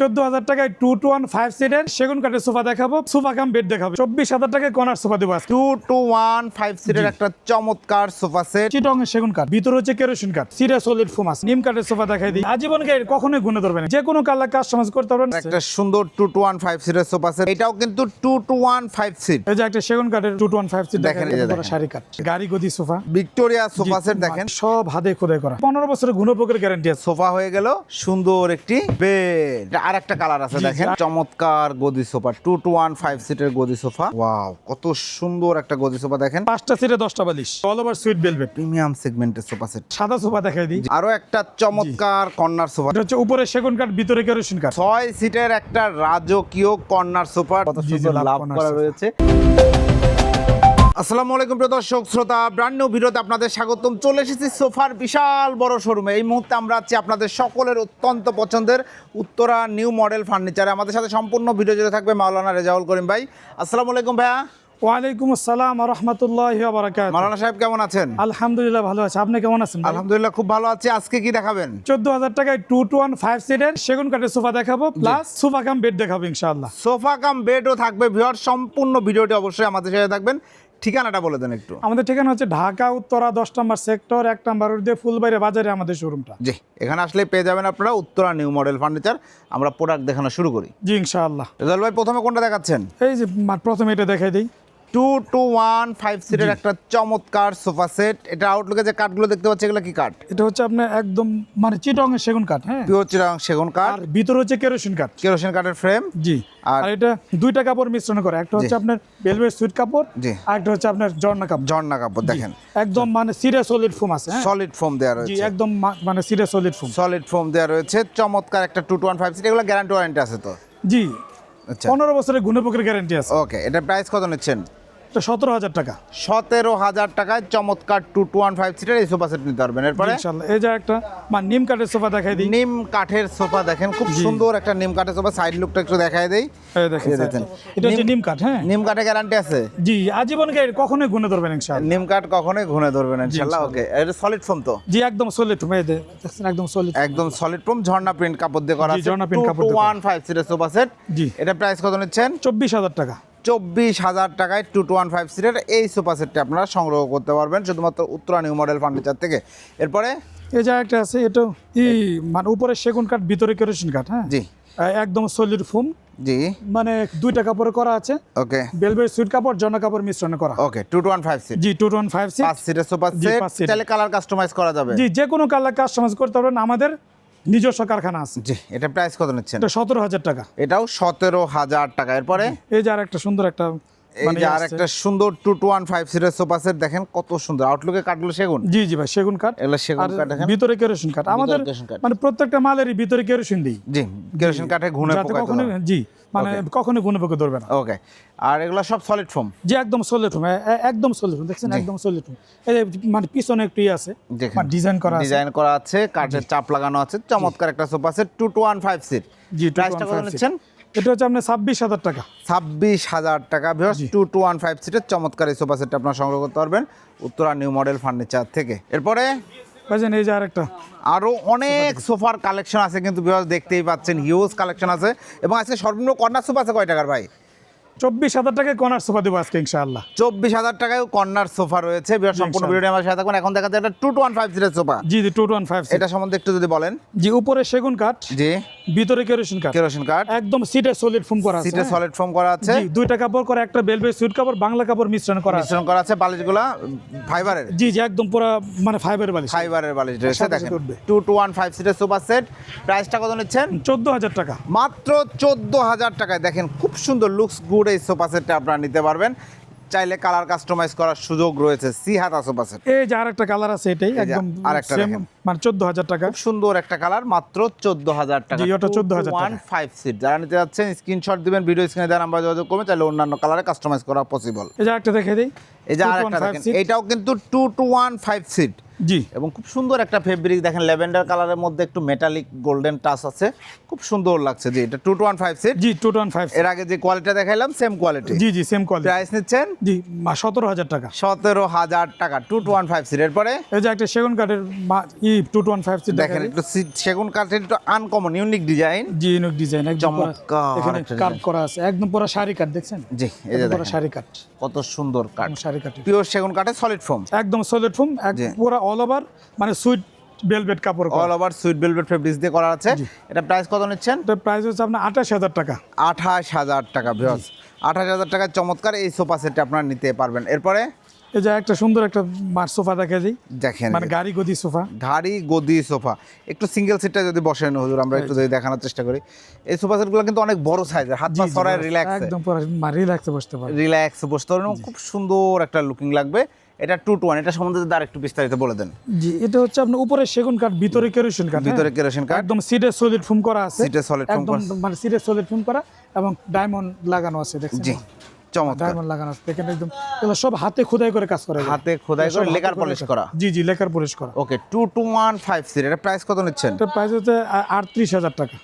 চোদ্দ হাজার টাকায় টু টু ওয়ান ফাইভ সিটের সেগুন কাঠের সোফা দেখাবো সোফা কাম বেড দেখাবো। চব্বিশ হাজার টাকায় কনার সোফা দেবো টু টু ওয়ান ফাইভ সিটের একটা চমৎকার সোফা সেট চিটং এর সেগুন কাঠ ভিতরে হচ্ছে কেরোসিন কাঠ সিরিয়া সলিড ফোম আছে। নিম কাঠের সোফা দেখাই দিই। আজীবন গাড়ি কখনোই গুনে ধরবে না। যে কোনো কালার কাস্টমাইজ করতে পারবেন। একটা সুন্দর টু টু ওয়ান ফাইভ সিটের সোফা সেট এটাও কিন্তু two two one five seat এই যে একটা সেগুন কাঠের two two one five seat দেখেন। শাড়ি কাঠ। গাড়ি গদি সোফা। ভিক্টোরিয়া সোফা সেট দেখেন। সব হাতে খোদাই করা। পনেরো বছরের গুণপোকের গ্যারান্টি আছে। সোফা হয়ে গেল সুন্দর একটি বেড আর একটা কালার আছে দেখেন। চমৎকার গদি sofa two two one five সিটের গদি সোফা। ওয়াও কত সুন্দর একটা গদি সোফা দেখেন। পাঁচটা সিটে দশটা বালিশ। All over sweet velvet premium সেগমেন্টের সোফা সেট সাদা সোফা দেখাই দিই। আরও একটা চমৎকার কর্নার সোফা এটা হচ্ছে উপরে সেগুন কাঠ ভিতরে কেরোসিন কাঠ। ছয় সিটের একটা রাজকীয় কর্নার সোফা কত সুন্দর লাভ করা রয়েছে। আসসালামু আলাইকুম প্রিয় দর্শক শ্রোতা ব্র্যান্ড নিউ ভিডিওতে আপনাদের স্বাগতম। চলে এসেছি সোফার বিশাল বড় শোরুমে এই মুহূর্তে আমরা আছি আপনাদের সকলের অত্যন্ত পছন্দের উত্তরা নিউ মডেল ফার্নিচারে আমাদের সাথে সম্পূর্ণ ভিডিও জুড়ে থাকবে মাওলানা রেজাউল করিম ভাই। আসসালামু আলাইকুম ভাইয়া। ওয়ালাইকুম আসসালাম রহমতুল্লাহ বারাকাত মাওলানা সাহেব কেমন আছেন? আলহামদুলিল্লাহ ভালো আছে। আপনি কেমন আছেন? আলহামদুলিল্লাহ খুব ভালো আছি। আজকে কি দেখাবেন? চোদ্দ হাজার টাকায় টু টু ওয়ান ফাইভ সিটের সেগুন কাঠের সোফা দেখাবো প্লাস সোফা কাম বেড দেখাবো ইনশাআল্লাহ। সোফা কাম বেডও থাকবে ভিউয়ার সম্পূর্ণ ভিডিওটি অবশ্যই আমাদের সাথে থাকবেন। ঠিকানাটা বলে দেন একটু। আমাদের ঠিকানা হচ্ছে ঢাকা উত্তরা দশ নম্বর সেক্টর এক নম্বর দিয়ে ফুলবাইরে বাজারে আমাদের শোরুমটা জি এখানে আসলে পেয়ে যাবেন আপনারা উত্তরা নিউ মডেল ফার্নিচার। আমরা প্রোডাক্ট দেখানো শুরু করি। জি ইনশাআল্লাহ। রেজাল ভাই প্রথমে কোনটা দেখাচ্ছেন? এই যে প্রথমে এটা দেখাই দিই। টু টু ওয়ান ফাইভ সিটের একটা চমৎকার সোফা সেট। এটা আউটলুকে যে কাঠগুলো দেখতে পাচ্ছি এগুলো কি কাঠ? এটা হচ্ছে আপনার একদম মানে চিটং এর সেগুন কাঠ হ্যাঁ। পিওর চিরাং সেগুন কাঠ। আর ভিতরে হচ্ছে কেরোসিন কাঠ। কেরোসিন কাঠের ফ্রেম জি। আর- এটা দুইটা কাপড় মিশ্রণ করে। একটা হচ্ছে আপনার বেলভেট সুইট কাপড় জি। আর একটা হচ্ছে আপনার জর্না কাপড়। ঝর্ণা কাপড় দেখেন। একদম মানে সিরিয়াস সলিড ফোম আছে হ্যাঁ। সলিড ফোম দেওয়া জি রয়েছে একদম মানে serious solid foam solid foam দেওয়া রয়েছে। চমৎকার একটা two two one five seat এগুলো গ্যারান্টি ওয়ারেন্টি আছে তো? জি। আচ্ছা। পনেরো বছরের গুণপোকের গ্যারান্টি আছে। ওকে এটা প্রাইস কত নিচ্ছেন? এটা সতেরো হাজার টাকা। সতেরো হাজার টাকায় চমৎকার টু টু ওয়ান ফাইভ সিটের এই সোফা সেট নিতে পারবেন। এরপরে ইনশাল্লাহ এই যে একটা মানে নিম কাঠের সোফা দেখাই দিই। নিম কাঠের সোফা দেখেন খুব সুন্দর একটা নিম কাঠের সোফা সাইড লুকটা একটু দেখায় দেই। দেখেন এটা হচ্ছে নিম- কাঠ হ্যাঁ? নিম কাঠে গ্যারান্টি আছে। জি আজীবন কখনোই গুনে ধরবেন ইনশাল্লাহ? নিম কাঠ কখনোই ঘুরে ধরবেন ইনশাল্লাহ ওকে। এটা সলিড ফোম তো। জি একদম সলিড ফোম এই দেখছেন একদম সলিড একদম সলিড ফোম ঝর্ণা প্রিন্ট কাপড় দিয়ে করা আছে। ঝর্ণা print কাপড় দিয়ে করা। ওয়ান ফাইভ সিটের সোফা সেট জি। এটা প্রাইস কত নিচ্ছেন? চব্বিশ হাজার টাকা। চব্বিশ হাজার টাকায় টু টু ওয়ান ফাইভ সিটের এই সোফা সেটটি আপনারা সংগ্রহ করতে পারবেন শুধুমাত্র উত্তরা নিউ মডেল ফার্নিচার থেকে। এরপরে? এই যে একটা আছে এটা ই মানে উপরে সেগুন কাঠ ভিতরে কেরোসিন কাঠ হ্যাঁ? জি। একদম সলিড ফোম। জি। মানে দুইটা কাপড়ে করা আছে। ওকে। বেলভেট সুইট কাপড় জনা কাপড় মিশ্রণে করা। Okay two two one five seat. জি টু ওয়ান ফাইভ পাঁচ সিটের সোফা সেট। চাইলে কালার কাস্টমাইজ করা যাবে। জি যে কোনো কালার কাস্টমাইজ করতে পারবেন আমাদের নিজস্ব কারখানা আছে। জি এটা প্রাইস কত নিচ্ছেন? এটা সতেরো হাজার টাকা। এটাও সতেরো হাজার টাকা। এরপরে? এই যে আর একটা সুন্দর একটা এই মানে যে আর একটা সুন্দর টু টু ওয়ান ফাইভ সিটের সোফা সেট দেখেন কত সুন্দর। আউটলুকে কাঠগুলো সেগুন? জি জি ভাই সেগুন কাঠ এগুলো সেগুন কাঠ দেখেন। ভিতরে কেরোসিন কাঠ আমাদের মানে প্রত্যেকটা মালেরই ভিতরে কেরোসিন দিই। জি কেরোসিন কাঠে ঘুনে পোকা জি মানে কখনো গুনে পোকে ধরবে না। ওকে আর এগুলো সব সলিড ফোম যে একদম সলিড ফোম একদম সলিড ফোম দেখছেন? একদম সলিড ফোম এই মানে পিছনে একটু ই আছে। মানে ডিজাইন করা আছে। ডিজাইন করা আছে কাঠের চাপ লাগানো আছে চমৎকার একটা sofa set two two one five seat জি প্রাইসটা কত নিচ্ছেন? এটা হচ্ছে আপনার ছাব্বিশ হাজার টাকা। ছাব্বিশ হাজার টাকা viewers two two one five সিটের চমৎকার এই সোফা সেটটা আপনারা সংগ্রহ করতে পারবেন। উত্তরা নিউ মডেল ফার্নিচার থেকে। এরপরে? বুঝছেন এই যে আরেকটা। আরও অনেক সোফার কালেকশন আছে কিন্তু বিভাগ দেখতেই পাচ্ছেন হিউজ কালেকশন আছে। এবং আজকে সর্বনিম্ন কর্নার সোফা আছে কয় টাকার ভাই? চব্বিশ হাজার টাকায় কর্নার সোফা দেবো আজকে ইনশাআল্লাহ। চব্বিশ হাজার টাকায় কর্নার সোফা রয়েছে। বিরাট সম্পূর্ণ ভিডিও আমার সাথে থাকবেন এখন দেখা যায় একটা টু টু ওয়ান ফাইভ সিটের সোফা। জি জি টু টু ওয়ান ফাইভ এটা সম্বন্ধে একটু যদি বলেন। জি উপরে সেগুন কাঠ। জি। ভিতরে কেরোসিন কাঠ কেরোসিন কাঠ একদম সিটে সলিড ফোম করা আছে সিটে? সলিড ফোম করা আছে। জি দুইটা কাপড় করে একটা বেলভেট সুইট কাপড় বাংলা কাপড় মিশ্রণ করা আছে। মিশ্রণ করা আছে বালিশগুলা ফাইবারের জি জি একদম পুরো মানে ফাইবার বালিশ। ফাইবারের বালিশ রয়েছে দেখেন। সাথে উঠবে। টু টু ওয়ান ফাইভ সিটের সোফা সেট প্রাইসটা কত নিচ্ছেন? চোদ্দ হাজার টাকা। মাত্র চোদ্দ হাজার টাকায়। দেখেন খুব সুন্দর লুকস গুড এই সোফা সেটটা আপনারা নিতে পারবেন। চাইলে কালার কাস্টমাইজ করার সুযোগ রয়েছে। সি হাত সোফা সেট এই যে আরেকটা কালার আছে এটাই একদম আরেকটা একটা। মানে চোদ্দ হাজার টাকা। খুব সুন্দর একটা কালার মাত্র চোদ্দ হাজার টাকা। জি, ওটা 14,000 টাকা। One five seat. যারা নিতে যাচ্ছেন স্ক্রিনশট দিবেন ভিডিও স্ক্রিনে দেওয়ার নাম্বার যোগাযোগ করবেন তাহলে অন্যান্য কালারে কাস্টমাইজ করা পসিবল এই যে আরেকটা দেখে দিই। এই যে 2 আরেকটা দেখেন এটাও কিন্তু two two one five seat. জি। এবং খুব সুন্দর একটা ফেব্রিক দেখেন ল্যাভেন্ডার কালারের মধ্যে একটু মেটালিক গোল্ডেন টাচ আছে। খুব সুন্দর লাগছে জি এটা two two one five seat জি টু ওয়ান ফাইভ এর আগে যে কোয়ালিটি দেখাইলাম সেম কোয়ালিটি জি জি সেম কোয়ালিটি প্রাইস নিচ্ছেন? জি সতেরো হাজার টাকা। সতেরো হাজার টাকা two two one five seat এরপরে? এই যে একটা সেগুন কাঠের ই two two one five seat দেখেন একটু সেগুন কাঠের একটু আনকমন ইউনিক ডিজাইন জি ইউনিক ডিজাইন একদম চমৎকার এখানে কাট করা আছে একদম পুরো শাড়ি কাট দেখছেন? জি এই যে পুরো শাড়ি কাট কত সুন্দর কাঠ। শাড়ি কাট পিওর সেগুন কাঠের সলিড ফোম একদম সলিড ফোম পুরো অল ওভার মানে সুইট বেলভেট কাপড় all over sweet velvet fabrics দিয়ে করা আছে। এটা প্রাইস কত নিচ্ছেন? এটা প্রাইস হচ্ছে আপনার আঠাশ হাজার টাকা। আঠাশ হাজার টাকা ভিউয়ার্স আঠাশ হাজার টাকার চমৎকার এই সোফা সেটটা আপনারা নিতে পারবেন। এরপরে? এই যে একটা সুন্দর একটা মার সোফা দেখা দিই দেখেন। মানে গাড়ি গদি সোফা ঘাড়ি গদি সোফা একটু সিঙ্গেল সিটটা যদি বসেন হুজুর আমরা একটু যদি দেখানোর চেষ্টা করি। এই সোফা সেটগুলো কিন্তু অনেক বড় সাইজের হাত পা সরায় রিল্যাক্স একদম পুরো রিল্যাক্সে বসতে পারে রিল্যাক্স বসতে এবং খুব সুন্দর একটা লুকিং লাগবে। এটা টু টু ওয়ান এটা সম্বন্ধে যদি আর একটু বিস্তারিত বলে দেন। জি এটা হচ্ছে আপনার উপরে সেগুন কাঠ ভিতরে কেরোসিন কাঠ ভিতরে হ্যাঁ? কেরোসিন কাঠ। একদম সিটে সলিড ফোম করা আছে। সিটে সলিড foam একদম মানে সিটে সলিড ফোম করা এবং ডায়মন্ড লাগানো আছে দেখছেন? জি। চমৎকার। ডায়মন্ড লাগানো আছে। দেখেন একদম এগুলো সব হাতে খোদাই করে কাজ করে হাতে খোদাই করে হাতে লেকার পলিশ করা। জি জি লেকার পলিশ করা। ওকে এটা প্রাইস কত নিচ্ছেন? এটা প্রাইস হচ্ছে আটত্রিশ হাজার টাকা।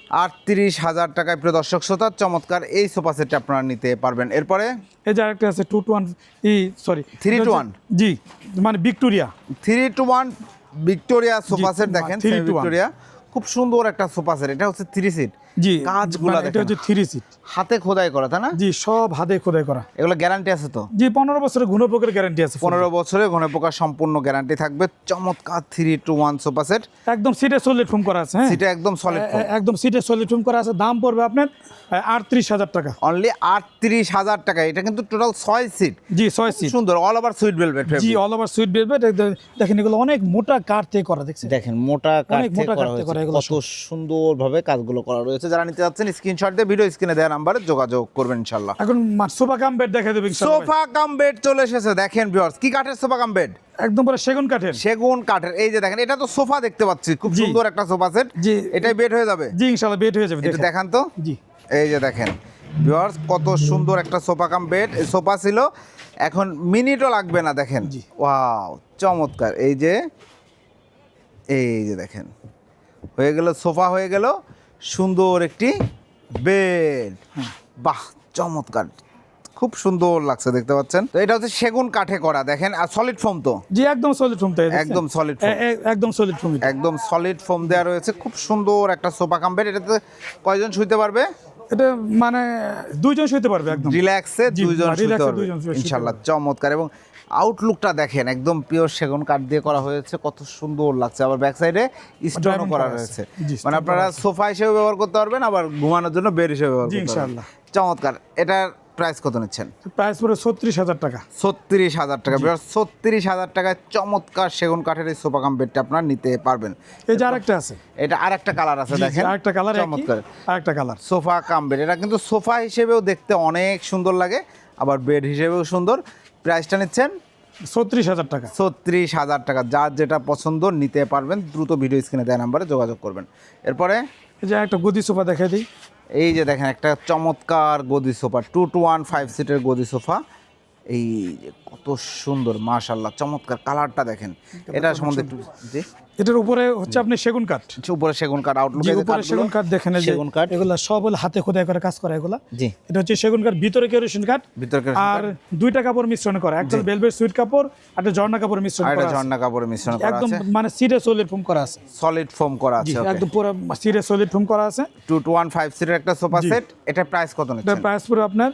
টাকায় প্রিয় দর্শক শ্রোতা চমৎকার। এই সোফা সেটটা আপনারা নিতে পারবেন। এরপরে? এই যে আরেকটা আছে টু টু ওয়ান ই সরি Three to one? জি মানে Victoria. Three two one Victoria sofa set দেখেন ভিক্টোরিয়া খুব সুন্দর একটা সোফা সেট এটা হচ্ছে থ্রি সিট জি কাজগুলা মানে এটা হচ্ছে থ্রি সিট হাতে খোদাই করা তাই না? জি সব হাতে খোদাই করা। এগুলো গ্যারান্টি আছে তো? জি পনেরো বছরের গুণপোকের গ্যারান্টি আছে পনেরো বছরে ঘনে পোকা সম্পূর্ণ গ্যারান্টি থাকবে। চমৎকার three two one sofa set একদম সিটে সলিড ফোম করা আছে হ্যাঁ? সেটা একদম সলিড একদম সিটে সলিড ফোম করা আছে। দাম পড়বে আপনার আটত্রিশ হাজার টাকা। অনলি আটত্রিশ হাজার টাকা। এটা কিন্তু টোটাল ছয় সিট জি ছয় সিট সুন্দর অল ওভার সুইট ভেলভেট জি অল ওভার সুইট বেলভেট দেখেন এগুলো অনেক মোটা কাঠ থেকে করা দেখছেন? দেখেন মোটা কাঠ থেকে করা হয়েছে। কত সুন্দরভাবে কাজগুলো করা রয়েছে। যারা নিতে যাচ্ছেন স্ক্রিনশট দিয়ে ভিডিও স্ক্রিনে দেওয়া নাম্বারে যোগাযোগ করবেন ইনশাল্লাহ এখন সোফা কাম বেড দেখা দেবে ইনশাআল্লাহ ভাই। সোফা কাম বেড চলে এসেছে দেখেন ভিউয়ার্স কি কাঠের সোফা কাম বেড একদম পুরো সেগুন কাঠের। সেগুন কাঠের এই যে দেখেন এটা তো সোফা দেখতে পাচ্ছি খুব সুন্দর একটা সোফা সেট জি। এটাই বেড হয়ে যাবে? জি ইনশাআল্লাহ বেড হয়ে যাবে এটা দেখেন। তো। জি। এই যে দেখেন ভিউয়ার্স কত সুন্দর একটা সোফা কাম বেড সোফা ছিল। এখন মিনিটও লাগবে না দেখেন। জি। ওয়াও চমৎকার। এই যে এই যে দেখেন হয়ে গেল সোফা হয়ে গেল। সুন্দর একটি বেড বাহ চমৎকার। খুব সুন্দর লাগছে দেখতে পাচ্ছেন? তো এটা হচ্ছে সেগুন কাঠে করা দেখেন আর সলিড ফোম তো। জি একদম সলিড ফোম তো একদম সলিড এ- একদম সলিড ফোম একদম সলিড ফোম দেওয়া রয়েছে খুব সুন্দর একটা সোফা কাম বেড। এটাতে কয়জন শুইতে পারবে? এটা মানে দুইজন শুতে পারবে একদম। রিল্যাক্সে দুইজন শুতে পারবে। ইনশাআল্লাহ চমৎকার। এবং আউটলুকটা দেখেন একদম পিওর সেগুন কাঠ দিয়ে করা হয়েছে কত সুন্দর লাগছে। আবার ব্যাক সাইডে স্টোনও করা। রয়েছে মানে আপনারা সোফা হিসেবে ব্যবহার করতে পারবেন আবার ঘুমানোর জন্য বেড হিসেবে ব্যবহার করতে পারবেন। চমৎকার। এটার প্রাইস কত নিচ্ছেন? প্রাইস পড়ে ছত্রিশ হাজার টাকা। ছত্রিশ হাজার টাকা। ছত্রিশ হাজার টাকায় চমৎকার সেগুন কাঠের এই সোফা কাম বেডটা আপনারা নিতে পারবেন। এই যে আরেকটা আছে। এটা আরেকটা কালার আছে দেখেন। আরেকটা কালার চমৎকার। আরেকটা কালার সোফা কাম বেড এটা কিন্তু সোফা হিসেবেও দেখতে অনেক সুন্দর লাগে আবার বেড হিসেবেও সুন্দর। প্রাইসটা নিচ্ছেন? ছত্রিশ হাজার টাকা। ছত্রিশ হাজার টাকা। যার যেটা পছন্দ নিতে পারবেন দ্রুত ভিডিও স্ক্রিনে দেয় নাম্বারে যোগাযোগ করবেন। এরপরে? এই যে একটা গদি সোফা দেখাই দিই। এই যে দেখেন একটা চমৎকার গদি sofa two two one five সিটের গদি সোফা। এই যে কত সুন্দর মাশাল্লাহ চমৎকার কালারটা দেখেন। এটা সম্বন্ধে জি। এটার উপরে হচ্ছে আপনি সেগুন কাঠ। উপরে সেগুন কাঠ আউটলুক উপরে সেগুন কাঠ দেখেন সেগুন কাঠ। এগুলা সব হাতে খোদাই করে কাজ করা এগুলা। জি। এটা হচ্ছে সেগুন কাঠ ভিতরে কেরোসিন কাঠ। ভিতরে আর দুইটা কাপড় মিশ্রণ করা একটা সুইট কাপড় আর একটা ঝর্ণা কাপড় মিশ্রণ করা আছে। ঝর্ণা কাপড়ে মিশ্রণ করা একদম মানে সলিড ফোম করা আছে। সলিড ফোম করা জি আছে একদম পুরো সলিড ফোম করা আছে। সিটের একটা সোফা সেট এটা প্রাইস কত নিচ্ছেন? প্রাইস পড়ে আপনার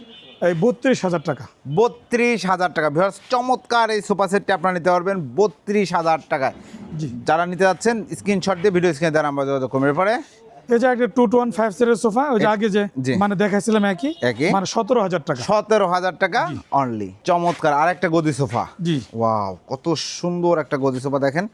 এই বত্রিশ হাজার টাকা। বত্রিশ হাজার টাকা। ভিউয়ার্স চমৎকার এই সোফা সেটটি আপনারা নিতে পারবেন বত্রিশ হাজার টাকায়। যারা নিতে যাচ্ছেন স্ক্রিনশট দিয়ে ভিডিও স্ক্রিনে দেওয়ার আমরা যোগাযোগ করব। এরপরে? যে একটা টু টু ওয়ান ফাইভ সিটের সোফা ওই যে আগে যে। মানে দেখাইছিলাম একই একই। মানে সতেরো হাজার টাকা। সতেরো হাজার টাকা অনলি চমৎকার। আর একটা গদি সোফা জি। ওয়াও কত সুন্দর একটা গদি সোফা দেখেন।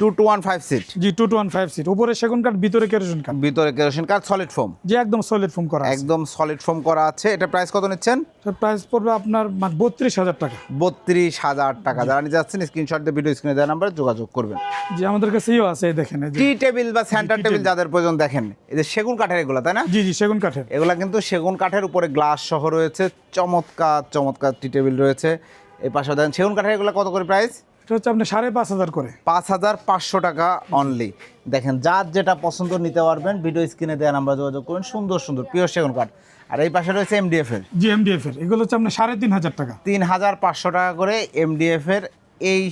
Two two one five seat জি two two one five seat উপরে সেগুন কাঠ ভিতরে কেরোসিন কাঠ। ভিতরে কেরোসিন কাঠ সলিড ফোম একদম সলিড ফোম করা একদম সলিড ফোম করা আছে। এটা প্রাইস কত নিচ্ছেন? প্রাইস পড়বে আপনার বত্রিশ হাজার টাকা। বত্রিশ হাজার টাকা। যারা নিতে যাচ্ছেন স্ক্রিনশট দিয়ে ভিডিও স্ক্রিনে নাম্বারে যোগাযোগ করবেন। জি আমাদের কাছে ইও আছে দেখেন টি টেবিল বা সেন্টার টেবিল। যাদের প্রয়োজন দেখেন। এই যে সেগুন কাঠের এগুলো তাই না? জি জি সেগুন কাঠের। এগুলা কিন্তু সেগুন কাঠের উপরে গ্লাস সহ রয়েছে। চমৎকার চমৎকার টি টেবিল রয়েছে। এই পাশে দেখেন সেগুন কাঠের এগুলো কত করে প্রাইস এটা হচ্ছে আপনি সাড়ে পাঁচ হাজার করে। পাঁচ হাজার পাঁচশো টাকা অনলি দেখেন যার যেটা পছন্দ নিতে পারবেন ভিডিও স্ক্রিনে দেওয়া নাম্বার যোগাযোগ করুন সুন্দর সুন্দর পিওর সেগুন কাঠ আর এই পাশে রয়েছে এমডিএফ এর। জি এমডিএফ এর। এগুলো হচ্ছে আপনার সাড়ে তিন হাজার টাকা। তিন হাজার পাঁচশো টাকা করে এমডিএফ এর এই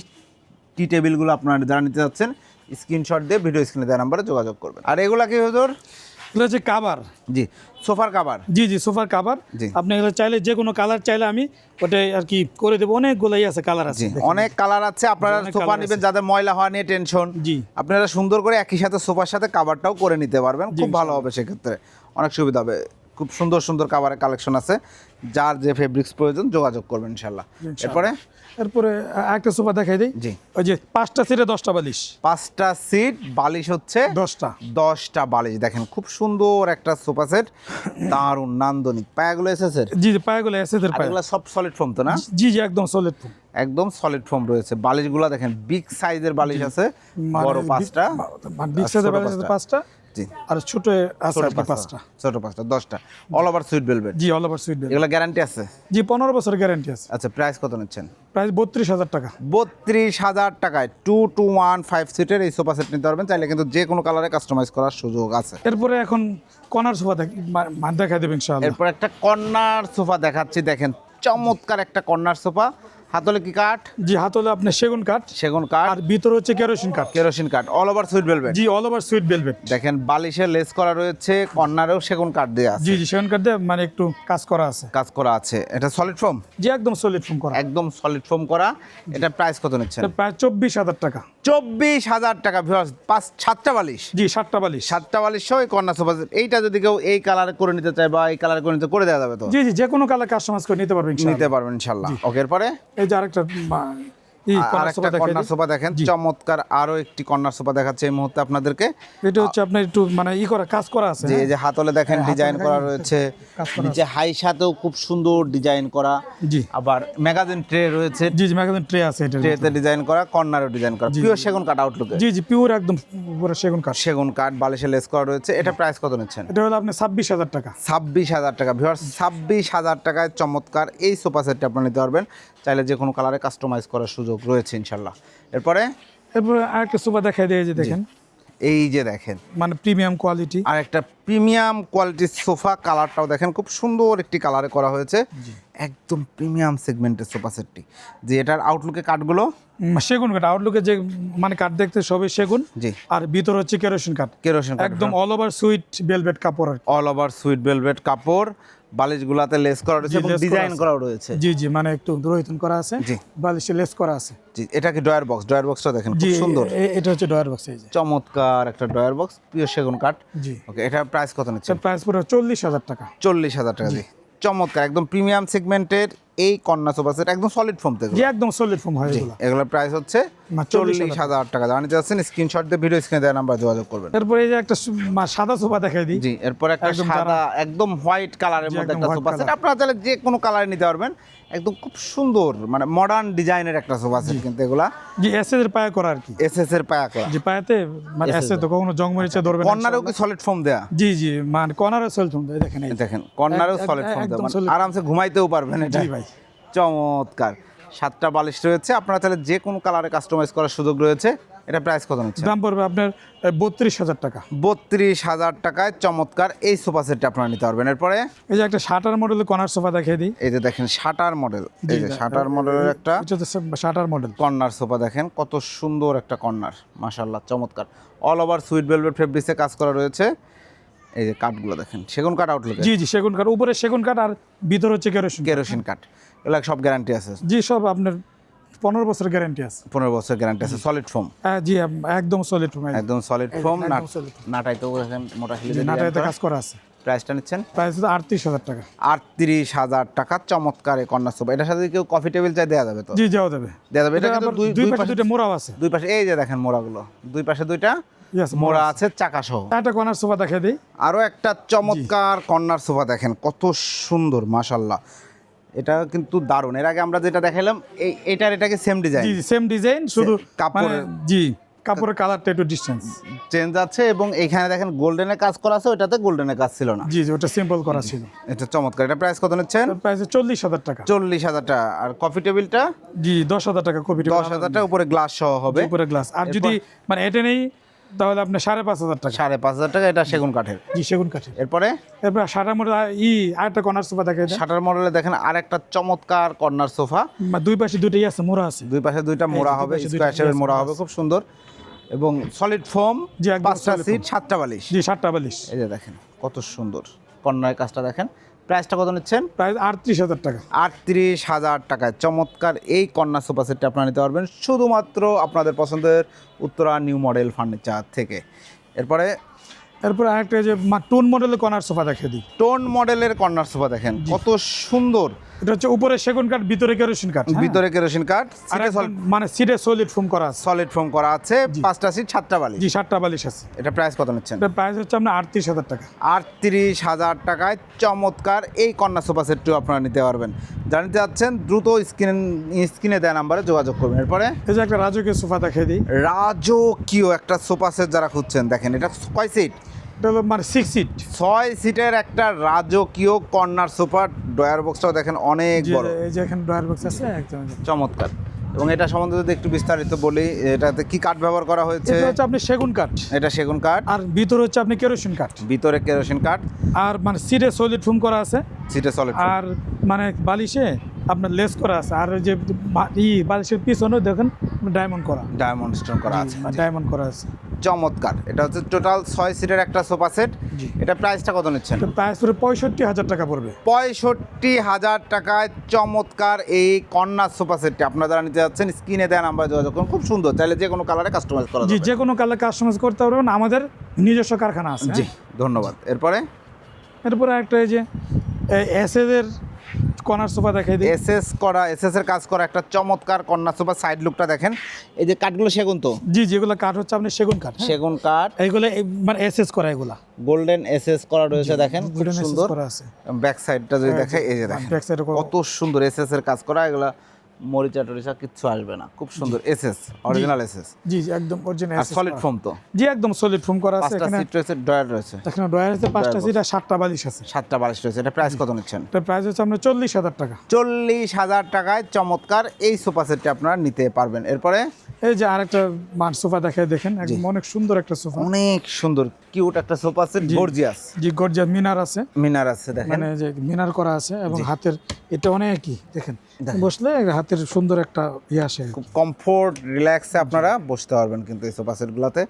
টি টেবিলগুলো আপনারা যারা নিতে যাচ্ছেন স্ক্রিনশট দিয়ে ভিডিও স্ক্রিনে দেওয়া নাম্বারে যোগাযোগ করবেন। আর এগুলা কি হুজুর? এগুলো হচ্ছে কাবার জি সোফার কাবার জি জি সোফার কাবার জি। আপনি এগুলো চাইলে যে কোনো কালার চাইলে আমি ওটাই আর কি করে দেবো। অনেকগুলোই আছে কালার আছে অনেক কালার আছে। আপনারা সোফা নেবেন। যাদের ময়লা হওয়া নিয়ে টেনশন জি। আপনারা সুন্দর করে একই সাথে সোফার সাথে কাবারটাও করে নিতে পারবেন। খুব ভালো হবে সেক্ষেত্রে। অনেক সুবিধা হবে। খুব সুন্দর সুন্দর কাভারের কালেকশন আছে। যার যে ফেব্রিক্স প্রয়োজন যোগাযোগ করবেন ইনশাল্লাহ। এরপরে? এরপরে একটা সোফা দেখাই দিই। জি। ওই যে পাঁচটা সিটে দশটা বালিশ। পাঁচটা সিট বালিশ হচ্ছে দশটা। দশটা বালিশ। দেখেন খুব সুন্দর একটা সোফা সেট। দারুণ নান্দনিক। পায়াগুলো এসেছে জি জি পায়েগুলো এসেদের আর পায়ে। সব সলিড ফোম তো না? জি জি একদম সলিড ফোম একদম সলিড ফোম রয়েছে। বালিশগুলো দেখেন বিগ সাইজের বালিশ আছে। বড় পাঁচটা। বিগ সাইজের বালিশ আছে পাঁচটা। জি। আর ছোট আছে পাঁচটা। ছোট পাঁচটা দশটা। অল ওভার সুইট জি অল ওভার সুইট এগুলো গ্যারান্টি আছে? জি পনেরো বছর গ্যারান্টি আছে। আচ্ছা প্রাইস কত নিচ্ছেন? প্রাইস বত্রিশ হাজার টাকা। বত্রিশ হাজার টাকায় টু টু ওয়ান ফাইভ সিটের এই সোফা সেট নিতে পারবেন। চাইলে কিন্তু যে কোনো কালারে কাস্টমাইজ করার সুযোগ আছে। এরপরে এখন কর্নার সোফা দেখা দেবেন ইনশাআল্লাহ। এরপর একটা কর্নার সোফা দেখাচ্ছি। দেখেন চমৎকার একটা কর্নার সোফা হাতলে কি কাঠ? জি হাতলে আপনার সেগুন কাঠ। সেগুন কাঠ। আর ভিতরে হচ্ছে কেরোসিন কাঠ। কেরোসিন কাঠ। অল ওভার সুইট ভেলভেট জি অল ওভার সুইট ভেলভেট দেখেন বালিশে লেস করা রয়েছে কর্নারেও সেগুন কাঠ দেওয়া আছে। জি জি সেগুন কাঠ দিয়ে মানে একটু কাজ করা আছে। কাজ করা আছে। এটা সলিড ফোম জি একদম সলিড ফোম করা। একদম সলিড ফোম করা। এটা প্রাইস কত নিচ্ছেন? প্রায় চব্বিশ হাজার টাকা। চব্বিশ হাজার টাকা ভিউয়ার্স পাঁচ সাতটা বালিশ? জি সাতটা বালিশ। সাতটা বালিশ সহ এই কর্নার সোফা এইটা যদি কেউ এই কালারে করে নিতে চায় বা এই কালার করে নিতে করে দেওয়া যাবে তো? জি জি যে কোনো কালার কাস্টমাইজ করে নিতে পারবেন নিতে পারবেন ইনশাল্লাহ ওকে এরপরে? এই যে আরেকটা কর্নার সোফা দেখেন চমৎকার আরও একটি কর্নার সোফা দেখাচ্ছে এই মুহূর্তে আপনাদেরকে। এটা হচ্ছে আপনার একটু মানে ই করা কাজ করা আছে যে হ্যাঁ? যে হাতলে দেখেন ডিজাইন করা রয়েছে। নিচে হাই সাথেও খুব সুন্দর ডিজাইন করা। জি। আবার ম্যাগাজিন ট্রে রয়েছে। জি জি ম্যাগাজিন ট্রে আছে এটা ট্রেতে ডিজাইন করা কর্নারও ডিজাইন করা। পিওর সেগুন কাঠ আউটলুকে জি জি পিওর একদম পুরো সেগুন কাঠ। সেগুন কাঠ বালিশে লেস করা রয়েছে। এটা প্রাইস কত নিচ্ছেন? এটা হলো ছাব্বিশ হাজার টাকা। ছাব্বিশ হাজার টাকা। ছাব্বিশ হাজার টাকায় চমৎকার এই সোফা সেটটা আপনারা নিতে পারবেন। চাইলে যে কোনো কালারে কাস্টমাইজ করার সুযোগ রয়েছে ইনশাল্লাহ। এরপরে? এরপরে আরেকটা সোফা দেখাই দিয়ে যে দেখেন। এই যে দেখেন। মানে প্রিমিয়াম কোয়ালিটি। আর একটা প্রিমিয়াম কোয়ালিটির সোফা কালারটাও দেখেন খুব সুন্দর একটি কালারে করা হয়েছে। একদম প্রিমিয়াম সেগমেন্টের সোফা সেটটি। যে এটার আউটলুকে কাঠগুলো? সেগুন কাঠ। আউটলুকে যে মানে কাঠ দেখতে সবই সেগুন। জি। আর ভিতর হচ্ছে কেরোসিন কাঠ। কেরোসিন একদম অল ওভার সুইট বেলভেট কাপড় অল ওভার সুইট বেলভেট কাপড়। বালিশগুলাতে লেস করা রয়েছে এবং করা ডিজাইন। করাও রয়েছে। জি জি মানে একটু রোহিতন করা আছে জি। বালিশে লেস করা আছে। জি এটা কি ডয়ার বক্স? ডয়ার বক্সটা দেখেন খুব সুন্দর। এটা হচ্ছে ডয়ার বক্স এই যে। চমৎকার একটা ডয়ার বক্স প্রিয় সেগুন কাঠ। জি। ওকে এটার প্রাইস কত নিচ্ছে প্রাইস পুরো চল্লিশ হাজার টাকা। চল্লিশ হাজার টাকা দিয়ে চমৎকার একদম প্রিমিয়াম সেগমেন্টের এই কন্যা সোফা সেট একদম সলিড ফোম থেকে জি একদম সলিড ফোম হয় এগুলো। এগুলোর প্রাইস হচ্ছে চল্লিশ 40,000 হাজার টাকা। জানাতে চাচ্ছেন স্ক্রিনশট দিয়ে ভিডিও স্ক্রিনে দেওয়া নাম্বার যোগাযোগ করবেন। এরপরে এই যে একটা সাদা সোফা দেখাই দিই। জি এরপর একটা সাদা একদম হোয়াইট কালারের জি, মধ্যে একটা সোফা সেট আপনারা চাইলে যে কোনো কালারে নিতে পারবেন। একদম খুব সুন্দর মানে মডার্ন ডিজাইনের একটা সোফা সেট কিন্তু এগুলা। জি এসএস এর পায়ে করা আর কি। এস এস এর পায়া করা। যে পায়েতে মানে এসে তো কখনো জং মরিচা ধরবে না কর্নারেও কি সলিড ফোম দেয়া? জি জি মানে কর্নারে সলিড ফোম দেয় দেখেন। দেখেন কর্নারেও সলিড ফোম দেওয়া মানে আরামসে ঘুমাইতেও পারবেন এটা। জি ভাই। চমৎকার। সাতটা বালিশ রয়েছে। আপনারা চাইলে যে কোনো কালারে কাস্টমাইজ করার সুযোগ রয়েছে। এটা প্রাইস কত নিচ্ছে দাম পড়বে আপনার বত্রিশ হাজার টাকা। বত্রিশ হাজার টাকায় চমৎকার এই সোফা সেটটা আপনারা নিতে পারবেন। এরপরে? এই যে একটা শাটার মডেল কর্নার সোফা দেখিয়ে দিই। এই যে দেখেন শাটার মডেল এই যে শাটার মডেলের একটা শাটার মডেল কর্নার সোফা দেখেন কত সুন্দর একটা কর্নার মাশাল্লাহ চমৎকার। অল ওভার সুইট ভেলভেট ফেব্রিক্সে কাজ করা রয়েছে। এই যে কাঠগুলো দেখেন সেগুন কাঠ আউটলুক জি জি সেগুন কাঠ উপরে সেগুন কাঠ আর ভিতর হচ্ছে কেরোসিন কেরোসিন কাঠ এগুলো সব গ্যারান্টি আছে। জি সব আপনার পনেরো বছর গ্যারান্টি আছে। পনেরো বছর গ্যারান্টি আছে সলিড ফোম হ্যাঁ, জি একদম সলিড ফোম একদম। Solid foam. মোটা কাজ করা আছে। প্রাইসটা নিচ্ছেন? প্রাইস হচ্ছে আটত্রিশ হাজার টাকা। আটত্রিশ হাজার টাকা চমৎকার এই কর্নার সোফা এটার সাথে কেউ কফি টেবিল চাই দেওয়া যাবে তো? জি যাওয়া যাবে। দেওয়া যাবে। এটা দুই দুই পাশে দুইটা মোড়াও আছে। দুই পাশে এই যে দেখেন মোড়াগুলো। দুই পাশে দুইটা মোড়া আছে। চাকা সহ একটা কর্নার সোফা দেখিয়ে দিই। আরও একটা চমৎকার কর্নার সোফা দেখেন কত সুন্দর মাশাল্লাহ এটা কিন্তু দারুণ। এর আগে আমরা যেটা দেখালাম এই এটার এটাকে সেম ডিজাইন জি সেম ডিজাইন শুধু কাপড়ের- মানে জি কাপড়ের কালারটা একটু ডিস্টেন্স চেঞ্জ আছে এবং এখানে দেখেন গোল্ডেনের কাজ করা আছে ওটাতে গোল্ডেনের কাজ ছিল না। জি জি ওটা সিম্পল করা ছিল। এটা চমৎকার। এটা প্রাইস কত নিচ্ছেন? প্রাইস চল্লিশ হাজার টাকা। চল্লিশ হাজার টাকা। আর কফি টেবিলটা জি দশ হাজার টাকা কপি দশ হাজার টাকা উপরে গ্লাস সহ হবে। উপরে গ্লাস আর যদি মানে এটা নেই তাহলে আপনার সাড়ে পাঁচ হাজার টাকা। সাড়ে পাঁচ হাজার টাকা এটা সেগুন কাঠের। জি সেগুন কাঠের। এরপরে? এরপর সাড়ে মধ্যে ই আরেকটা কর্নার সোফা দেখা সাটার মডেলে দেখেন আর একটা চমৎকার কর্নার সোফা দুই পাশে দুটোই আছে মোড়া আছে। দুই পাশে দুইটা মোড়া হবে স্কোয়ার শেপের মোড়া হবে খুব সুন্দর। এবং সলিড ফোম পাঁচটা সিট। সাতটা বালিশ। জি সাতটা বালিশ। এই যে দেখেন কত সুন্দর। কর্নার কাজটা দেখেন। প্রাইসটা কত নিচ্ছেন? প্রাইস আটত্রিশ হাজার টাকা। আটত্রিশ হাজার টাকায়। চমৎকার এই কন্যা সোফা সেটটা আপনারা নিতে পারবেন শুধুমাত্র আপনাদের পছন্দের উত্তরা নিউ মডেল ফার্নিচার থেকে। এরপরে এরপর আরেকটা যে টুন মডেলের কর্নার সোফা দেখে দিই। টোন মডেলের কর্নার সোফা দেখেন কত সুন্দর। এটা হচ্ছে উপরে সেগুন কাঠ ভিতরে কেরোসিন কাঠ হ্যাঁ? ভিতরে কেরোসিন কাঠ মানে সিটে সলিড ফোম করা আছে। সলিড ফোম করা আছে পাঁচটা সিট সাতটা বালি জি সাতটা বালিশ আছে। এটা প্রাইস কত নিচ্ছেন? এটা প্রাইস হচ্ছে আপনার আটত্রিশ হাজার টাকা। আটত্রিশ হাজার টাকায় চমৎকার এই কন্যা সোফা সেটটিও আপনারা নিতে পারবেন। যা নিতে যাচ্ছেন দ্রুত স্ক্রিন স্ক্রিনে দেওয়া নাম্বারে যোগাযোগ করবেন। এরপরে? এই যে একটা রাজকীয় সোফা দেখে দিই। রাজকীয় একটা সোফা সেট যারা খুঁজছেন দেখেন এটা কয় সিট মানে সিক্স সিট ছয় সিটের একটা রাজকীয় কর্নার সোফা ডয়ার বক্সটাও দেখেন অনেক বড়। এই যে এখানে ডয়ার বক্স আছে একদম। চমৎকার। এবং এটা সম্বন্ধে যদি একটু বিস্তারিত বলি এটাতে কি কাঠ ব্যবহার করা হয়েছে? এটা হচ্ছে আপনি সেগুন কাঠ। এটা সেগুন কাঠ। আর ভিতরে হচ্ছে আপনি কেরোসিন কাঠ। ভিতরে কেরোসিন কাঠ। আর মানে সিটে সলিড ফোম করা আছে। সিটে সলিড আর মানে বালিশে আপনার লেস করা আছে। আর ওই যে ই বালিশের পিছনে দেখেন ডায়মন্ড করা। ডায়মন্ড স্টোন করা আছে। ডায়মন্ড করা আছে। চমৎকার। এটা হচ্ছে টোটাল ছয় সিটের একটা সোফা সেট এটা প্রাইসটা কত নিচ্ছেন? প্রাইস পড়ে পঁয়ষট্টি হাজার টাকা পড়বে। পঁয়ষট্টি হাজার টাকায় চমৎকার এই কন্যা সোফা সেটটি আপনারা যারা নিতে যাচ্ছেন স্ক্রিনে দেওয়া নাম্বার যোগাযোগ করুন। খুব সুন্দর। চাইলে যে কোনো কালারে কাস্টমাইজ করা জি যে কোনো কালার কাস্টমাইজ করতে পারবেন। আমাদের নিজস্ব কারখানা আছে জি হ্যাঁ? ধন্যবাদ। এরপরে? এরপরে একটা এই যে এসএদের কর্নার সোফা দেখাই দিই। এসএস করা এসএস এর কাজ করা একটা চমৎকার কর্নার সোফা সাইড লুকটা দেখেন। এই যে কাঠগুলো সেগুন তো? জি যেগুলো কাঠ হচ্ছে আপনি সেগুন কাঠ হ্যাঁ? সেগুন কাঠ। এইগুলো এই- মানে এসএস করা এগুলো। গোল্ডেন এসএস করা রয়েছে দেখেন খুব সুন্দর। করা আছে। ব্যাক সাইডটা যদি হ্যাঁ, দেখে এই যে দেখেন কত সুন্দর এসএস এর কাজ করা এগুলা মরিচা টরিচা কিচ্ছু আসবে না। খুব সুন্দর এসএস অরিজিনাল এসএস। জি জি একদম অরিজিনাল আর সলিড ফোম তো। জি একদম সলিড ফোম করা আছে পাঁচটা এখানে। সিট রয়েছে ডয়ার রয়েছে। এখানে ডয়ার আছে পাঁচটা সিট আর সাতটা বালিশ আছে। সাতটা বালিশ রয়েছে এটা প্রাইস কত নিচ্ছেন? এটার প্রাইস হচ্ছে আপনার চল্লিশ হাজার টাকা। চল্লিশ হাজার টাকায় চমৎকার এই সোফা সেটটি আপনারা নিতে পারবেন। এরপরে? এই যে আরেকটা মান সোফা দেখায় দেখেন একদম অনেক সুন্দর একটা সোফা অনেক সুন্দর কিউট একটা সোফা সেট গর্জিয়াস জি গর্জিয়া মিনার আছে। মিনার আছে দেখেন। মানে যে মিনার করা আছে এবং হাতের এটা অনেকই দেখেন। বসলে হাতের সুন্দর একটা ইয়ে আসে। খুব কমফোর্ট রিল্যাক্সে আপনারা বসতে পারবেন কিন্তু এই সোফা সেটগুলোতে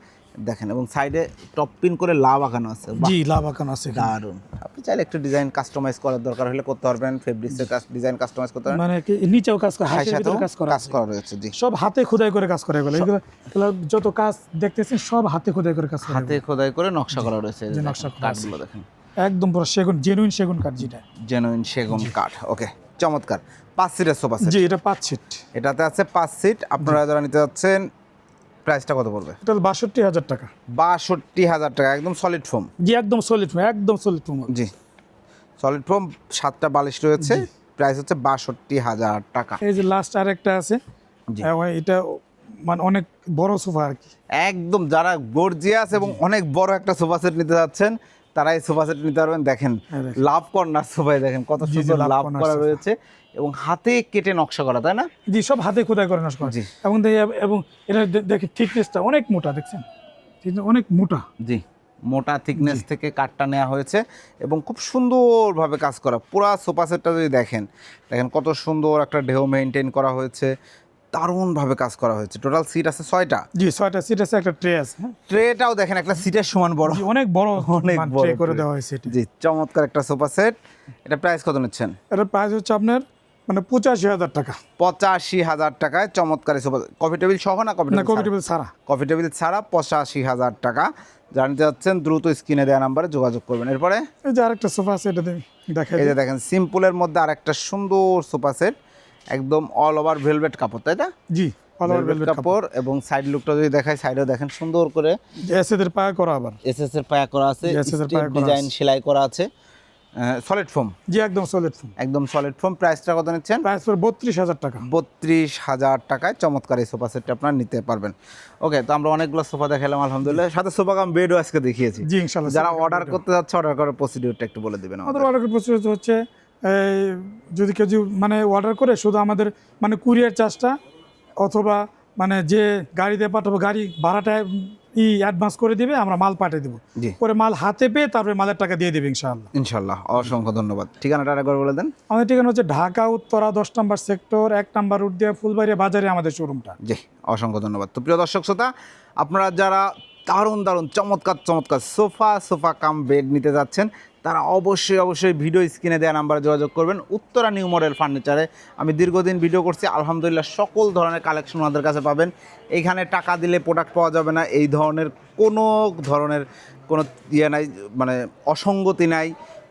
দেখেন এবং সাইডে টপ পিন করে লাভ আঁকানো আছে। জি লাভ আঁকানো আছে। দারুণ। আপনি চাইলে একটু ডিজাইন কাস্টমাইজ করার দরকার হলে করতে পারবেন ফেব্রিক্সের কাজ ডিজাইন কাস্টমাইজ করতে পারবেন। মানে কি নিচেও কাজ করে হাতের ভিতরে কাজ করা কাজ করা রয়েছে জি। সব হাতে খোদাই করে কাজ করে এগুলো। এগুলো যত কাজ দেখতেছেন সব হাতে খোদাই করে কাজ করে হাতে খোদাই করে নকশা করা রয়েছে যে নকশা করা কাঠগুলো দেখেন। একদম পুরো সেগুন জেনুইন সেগুন কাঠ যেটা। জেনুইন সেগুন কাঠ ওকে চমৎকার। পাঁচ সিটের সোফা সেট জি এটা পাঁচ সিট এটাতে আছে পাঁচ সিট আপনারা যারা নিতে যাচ্ছেন প্রাইসটা কত পড়বে? এটা বাষট্টি হাজার টাকা। বাষট্টি হাজার টাকা একদম সলিড ফোম জি একদম সলিড একদম সলিড জি। সলিড ফোম সাতটা বালিশ রয়েছে। প্রাইস হচ্ছে বাষট্টি হাজার টাকা। এই যে লাস্ট আরেকটা আছে। জি। এবং এটা মানে অনেক বড় সোফা আর কি। একদম যারা গর্জিয়াস এবং অনেক বড় একটা সোফা সেট নিতে যাচ্ছেন তারা এই সোফা সেট নিতে পারবেন। দেখেন হ্যাঁ। লাভ কর্নার সোফায় দেখেন কত সুন্দর লাভ করা রয়েছে। এবং হাতে কেটে নকশা করা তাই না? জি সব হাতে খোদাই করে নষ্ট করে। জি। এবং এবং এটা দেখে থিকনেসটা অনেক মোটা দেখছেন? অনেক মোটা। জি মোটা থিকনেস থেকে কাঠটা নেওয়া হয়েছে এবং খুব সুন্দরভাবে কাজ করা। পুরা সোফা সেটটা যদি দেখেন দেখেন কত সুন্দর একটা ঢেউ মেনটেন করা হয়েছে। দারুণভাবে কাজ করা হয়েছে। টোটাল সিট আছে ছয়টা। জি ছয়টা সিট আছে একটা ট্রে আছে হ্যাঁ? ট্রেটাও দেখেন একটা সিটের সমান বড়। অনেক বড় অনেক মানে বড় করে দেওয়া হয়েছে এটা। জি চমৎকার একটা সোফা সেট। এটা প্রাইস কত নিচ্ছেন? এটার প্রাইস হচ্ছে আপনার মানে পঁচাশি হাজার টাকা। পঁচাশি হাজার টাকায় চমৎকার সোফা কফি টেবিল সহ না কফি কফি ছাড়া? টেবিল ছাড়া। কফি টেবিল ছাড়া পঁচাশি হাজার টাকা। জানতে যাচ্ছেন দ্রুত স্ক্রিনে দেওয়া নাম্বারে যোগাযোগ করবেন। এরপরে? এই যে আরেকটা সোফা এটা দে- দেখাই এই যে দেখেন সিম্পলের মধ্যে আর একটা সুন্দর সোফা সেট একদম অল ওভার ভেলভেট কাপড় তাই না? জি অল ওভার ভেলভেট কাপড় এবং সাইড লুকটা যদি দেখায় সাইডেও দেখেন সুন্দর করে এসেদের পায়ে করা আবার। এসএস এর পায়া করা আছে Yes, এস এর পায়া করা ডিজাইন সেলাই করা আছে। সলিড ফোম জি একদম সলিড ফোম একদম সলিড ফোম প্রাইসটা কত নিচ্ছেন? প্রাইস পড়ে বত্রিশ হাজার টাকা। বত্রিশ হাজার টাকায় চমৎকার এই সোফা সেটটা আপনারা নিতে পারবেন। ওকে তো আমরা অনেকগুলো সোফা দেখালাম আলহামদুলিল্লাহ। সাথে সোফা কাম বেডও আজকে দেখিয়েছি। জি ইনশাল্লাহ যারা অর্ডার করতে যাচ্ছে অর্ডার করার প্রসিডিউরটা একটু বলে দিবেন আমাদের। অর্ডার প্রসেস হচ্ছে যদি কেউ যদি মানে অর্ডার করে শুধু আমাদের মানে কুরিয়ার চার্জটা অথবা মানে যে গাড়িতে পাঠাবো গাড়ি ভাড়াটা ই অ্যাডভান্স করে দিবে আমরা মাল পাঠিয়ে দেবো। পরে মাল হাতে পেয়ে তারপরে মালের টাকা দিয়ে দেবে ইনশাআল্লাহ। ইনশাল্লাহ অসংখ্য ধন্যবাদ। ঠিকানাটা আরেকবার বলে দেন। আমাদের ঠিকানা হচ্ছে ঢাকা উত্তরা দশ নম্বর সেক্টর এক নম্বর রুট দিয়ে ফুলবাড়িয়া বাজারে আমাদের শোরুমটা জি অসংখ্য ধন্যবাদ। তো প্রিয় দর্শক শ্রোতা আপনারা যারা দারুণ দারুণ, চমৎকার চমৎকার সোফা সোফা কাম বেড নিতে যাচ্ছেন। তারা অবশ্যই অবশ্যই ভিডিও স্ক্রিনে দেওয়া নাম্বারে যোগাযোগ করবেন। উত্তরা নিউ মডেল ফার্নিচারে। আমি দীর্ঘদিন ভিডিও করছি, আলহামদুলিল্লাহ সকল ধরনের কালেকশন ওনাদের কাছে পাবেন। এখানে টাকা দিলে প্রোডাক্ট পাওয়া যাবে না। এই ধরনের কোনো ধরনের কোনো ইয়ে নাই মানে অসঙ্গতি নাই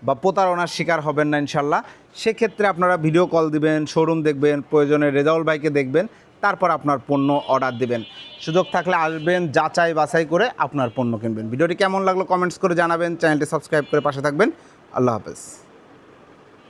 বা প্রতারণার শিকার হবেন না ইনশাল্লাহ। সেক্ষেত্রে আপনারা ভিডিও কল দিবেন শোরুম দেখবেন, প্রয়োজনে রেজাউল ভাইকে দেখবেন। তারপর আপনার পণ্য অর্ডার দেবেন। সুযোগ থাকলে আসবেন যাচাই বাছাই করে আপনার পণ্য কিনবেন। ভিডিওটি কেমন লাগল কমেন্টস করে জানাবেন। চ্যানেলটি সাবস্ক্রাইব করে পাশে থাকবেন। আল্লাহ হাফেজ।